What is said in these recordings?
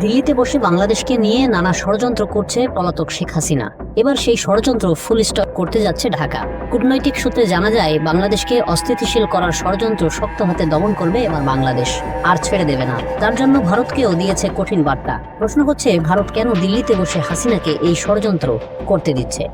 দিল্লিতে বসে বাংলাদেশকে নিয়ে নানা ষড়যন্ত্র করছে পলাতক শেখ হাসিনা। এবার সেই ষড়যন্ত্র ফুল স্টপ করতে যাচ্ছে ঢাকা। কূটনৈতিক সূত্রে জানা যায়, বাংলাদেশকে অস্থিতিশীল করার ষড়যন্ত্র শক্ত হাতে দমন করবে এবার বাংলাদেশ। আর ছেড়ে দেবে না। তার জন্য ভারতকেও দিয়েছে কঠিন বার্তা। প্রশ্ন হচ্ছে, ভারত কেন দিল্লিতে বসে হাসিনাকে এই ষড়যন্ত্র করতে দিচ্ছে?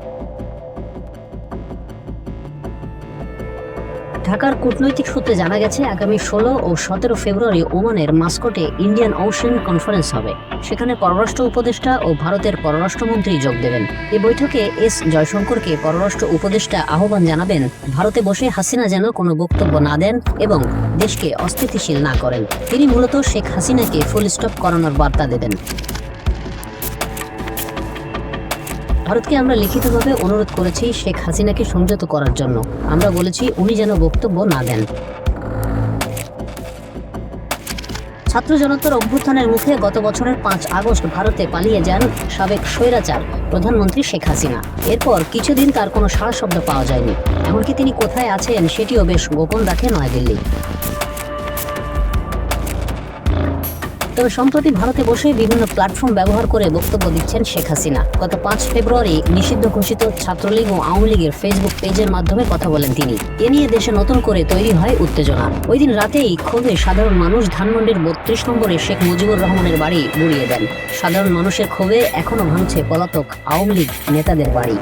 ঢাকার কূটনৈতিক সূত্রে জানা গেছে, আগামী ষোলো ও সতেরো ফেব্রুয়ারি ওমানের মাস্কটে ইন্ডিয়ান ওশান কনফারেন্স হবে। সেখানে পররাষ্ট্র উপদেষ্টা ও ভারতের পররাষ্ট্রমন্ত্রী যোগ দেবেন। এই বৈঠকে এস জয়শঙ্করকে পররাষ্ট্র উপদেষ্টা আহ্বান জানাবেন, ভারতে বসে হাসিনা যেন কোনো বক্তব্য না দেন এবং দেশকে অস্থিতিশীল না করেন। তিনি মূলত শেখ হাসিনাকে ফুল স্টপ করানোর বার্তা দেবেন। ভারতকে আমরা লিখিতভাবে অনুরোধ করেছি শেখ হাসিনাকে সংযত করার জন্য। আমরা বলেছি উনি যেন বক্তব্য না দেন। ছাত্র জনতার অভ্যুত্থানের মুখে গত বছরের পাঁচ আগস্ট ভারতে পালিয়ে যান সাবেক স্বৈরাচার প্রধানমন্ত্রী শেখ হাসিনা। এরপর কিছুদিন তার কোনো সাড়া শব্দ পাওয়া যায়নি। এমনকি তিনি কোথায় আছেন সেটিও বেশ গোপন রাখে নয়াদিল্লি। তবে সম্প্রতি ভারতে বসে বিভিন্ন প্ল্যাটফর্ম ব্যবহার করে বক্তব্য দিচ্ছেন শেখ হাসিনা। গত পাঁচ ফেব্রুয়ারি নিষিদ্ধ ঘোষিত ছাত্রলীগ ও আওয়ামী লীগের ফেসবুক পেজের মাধ্যমে কথা বলেন তিনি। এ নিয়ে দেশে নতুন করে তৈরি হয় উত্তেজনা। ওই দিন রাতেই ক্ষোভে সাধারণ মানুষ ধানমন্ডির বত্রিশ নম্বরে শেখ মুজিবুর রহমানের বাড়ি গুড়িয়ে দেন। সাধারণ মানুষের ক্ষোভে এখনও ভাঙছে পলাতক আওয়ামী লীগ নেতাদের বাড়ি।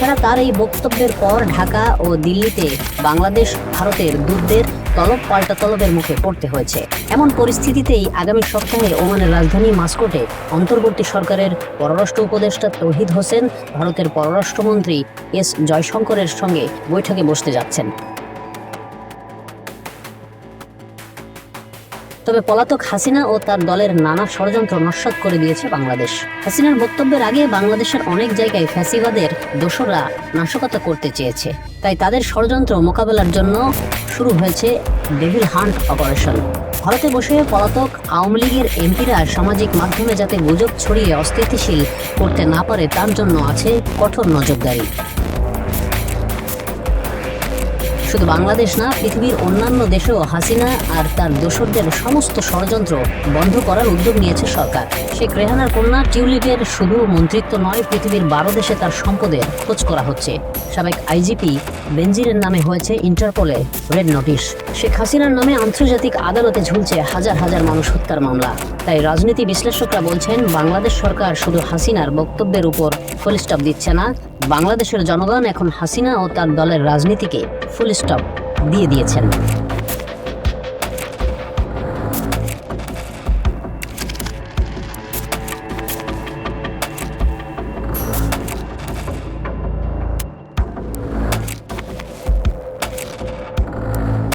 এছাড়া তার এই বক্তব্যের পর ঢাকা ও দিল্লিতে বাংলাদেশ, ভারতের দূতদের তলব, পাল্টা তলবের মুখে পড়তে হয়েছে। এমন পরিস্থিতিতেই আগামী সপ্তাহে ওমানের রাজধানী মাস্কোটে অন্তর্বর্তী সরকারের পররাষ্ট্র উপদেষ্টা তৌহিদ হোসেন, ভারতের পররাষ্ট্রমন্ত্রী এস জয়শঙ্করের সঙ্গে বৈঠকে বসতে যাচ্ছেন। তবে পলাতক হাসিনা ও তার দলের নানা ষড়যন্ত্র নস্বাত করে দিয়েছে বাংলাদেশ। হাসিনার বক্তব্যের আগে বাংলাদেশের অনেক জায়গায় ফ্যাসিবাদের দোসররা নাশকতা করতে চেয়েছে। তাই তাদের ষড়যন্ত্র মোকাবেলার জন্য শুরু হয়েছে ডেভিল হান্ট অপারেশন। ভারতে বসে পলাতক আওয়ামী লীগের এমপিরা সামাজিক মাধ্যমে যাতে গুজব ছড়িয়ে অস্থিতিশীল করতে না পারে, তার জন্য আছে কঠোর নজরদারি। শুধু বাংলাদেশ না, পৃথিবীর অন্যান্য দেশেও হাসিনা আর তার দোসরদের সমস্ত ষড়যন্ত্র বন্ধ করার উদ্যোগ নিয়েছে সরকার। শেখ রেহানার কন্যা টিউলিপের শুধু মন্ত্রিত্ব নয়, পৃথিবীর বারো দেশে তার সম্পদের খোঁজ করা হচ্ছে। সাবেক আইজিপি বেনজিরের নামে হয়েছে ইন্টারপোলে রেড নোটিশ। শেখ হাসিনার নামে আন্তর্জাতিক আদালতে ঝুলছে হাজার হাজার মানুষ হত্যার মামলা। তাই রাজনীতি বিশ্লেষকরা বলছেন, বাংলাদেশ সরকার শুধু হাসিনার বক্তব্যের উপর ফুল স্টপ দিচ্ছে না। বাংলাদেশের জনগণ এখন হাসিনা ও তার দলের রাজনীতিকে ফুল স্টপ দিয়ে দিয়েছেন।